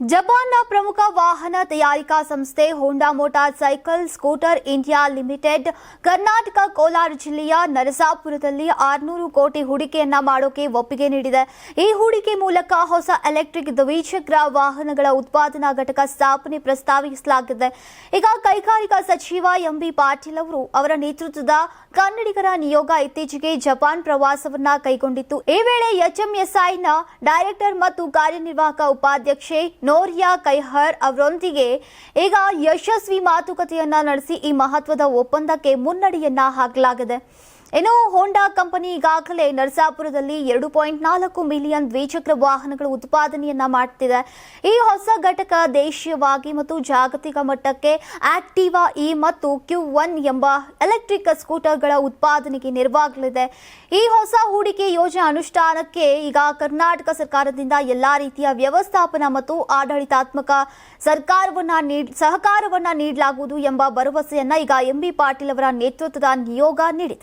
ಜಪಾನ್ನ ಪ್ರಮುಖ ವಾಹನ ತಯಾರಿಕಾ ಸಂಸ್ಥೆ Honda motor cycle scooter India limited Karnataka Kolar ಜಿಲ್ಲೆಯ ನರಸಾಪುರದಲ್ಲಿ ಆರುನೂರು ಕೋಟಿ ಹೂಡಿಕೆಯನ್ನ ಮಾಡೋಕೆ ಒಪ್ಪಿಗೆ ನೀಡಿದೆ. ಈ ಹೂಡಿಕೆ ಮೂಲಕ ಹೊಸ ಎಲೆಕ್ಟ್ರಿಕ್ ದ್ವಿಚಕ್ರ ವಾಹನಗಳ ಉತ್ಪಾದನಾ ಘಟಕ ಸ್ಥಾಪನೆ ಪ್ರಸ್ತಾವಿಸಲಾಗಿದೆ. ಈಗ ಕೈಗಾರಿಕಾ ಸಚಿವ ಎಂಬಿ ಪಾಟೀಲ್ ಅವರು ಅವರ ನೇತೃತ್ವದ ಕನ್ನಡಿಗರ ನಿಯೋಗ ಇತ್ತೀಚೆಗೆ ಜಪಾನ್ ಪ್ರವಾಸವನ್ನ ಕೈಗೊಂಡಿತ್ತು. ಈ ವೇಳೆ ಎಚ್ಎಂಎಸ್ಐನ ಡೈರೆಕ್ಟರ್ ಮತ್ತು ಕಾರ್ಯನಿರ್ವಾಹಕ ಉಪಾಧ್ಯಕ್ಷೆ ನೋರಿಯಾ ಕೈಹರ್ ಅವರೊಂದಿಗೆ ಈಗ ಯಶಸ್ವಿ ಮಾತುಕತೆಯನ್ನ ನಡೆಸಿ ಈ ಮಹತ್ವದ ಒಪ್ಪಂದಕ್ಕೆ ಮುನ್ನಡೆಯನ್ನ ಹಾಕಲಾಗಿದೆ. ಇನ್ನು ಹೋಂಡಾ ಕಂಪನಿ ಈಗಾಗಲೇ ನರಸಾಪುರದಲ್ಲಿ ಎರಡು ಪಾಯಿಂಟ್ ನಾಲ್ಕು ಮಿಲಿಯನ್ ದ್ವಿಚಕ್ರ ವಾಹನಗಳ ಉತ್ಪಾದನೆಯನ್ನ ಮಾಡ್ತಿದೆ. ಈ ಹೊಸ ಘಟಕ ದೇಶೀಯವಾಗಿ ಮತ್ತು ಜಾಗತಿಕ ಮಟ್ಟಕ್ಕೆ ಆಕ್ಟಿವಾ ಇ ಮತ್ತು ಕ್ಯೂ ಒನ್ ಎಂಬ ಎಲೆಕ್ಟ್ರಿಕ್ ಸ್ಕೂಟರ್ಗಳ ಉತ್ಪಾದನೆಗೆ ನೆರವಾಗಲಿದೆ. ಈ ಹೊಸ ಹೂಡಿಕೆ ಯೋಜನೆ ಅನುಷ್ಠಾನಕ್ಕೆ ಈಗ ಕರ್ನಾಟಕ ಸರ್ಕಾರದಿಂದ ಎಲ್ಲಾ ರೀತಿಯ ವ್ಯವಸ್ಥಾಪನಾ ಮತ್ತು ಆಡಳಿತಾತ್ಮಕ ಸರ್ಕಾರವನ್ನ ಸಹಕಾರವನ್ನ ನೀಡಲಾಗುವುದು ಎಂಬ ಭರವಸೆಯನ್ನ ಈಗ ಎಂಬಿ ಪಾಟೀಲ್ ಅವರ ನೇತೃತ್ವದ ನಿಯೋಗ ನೀಡಿದೆ.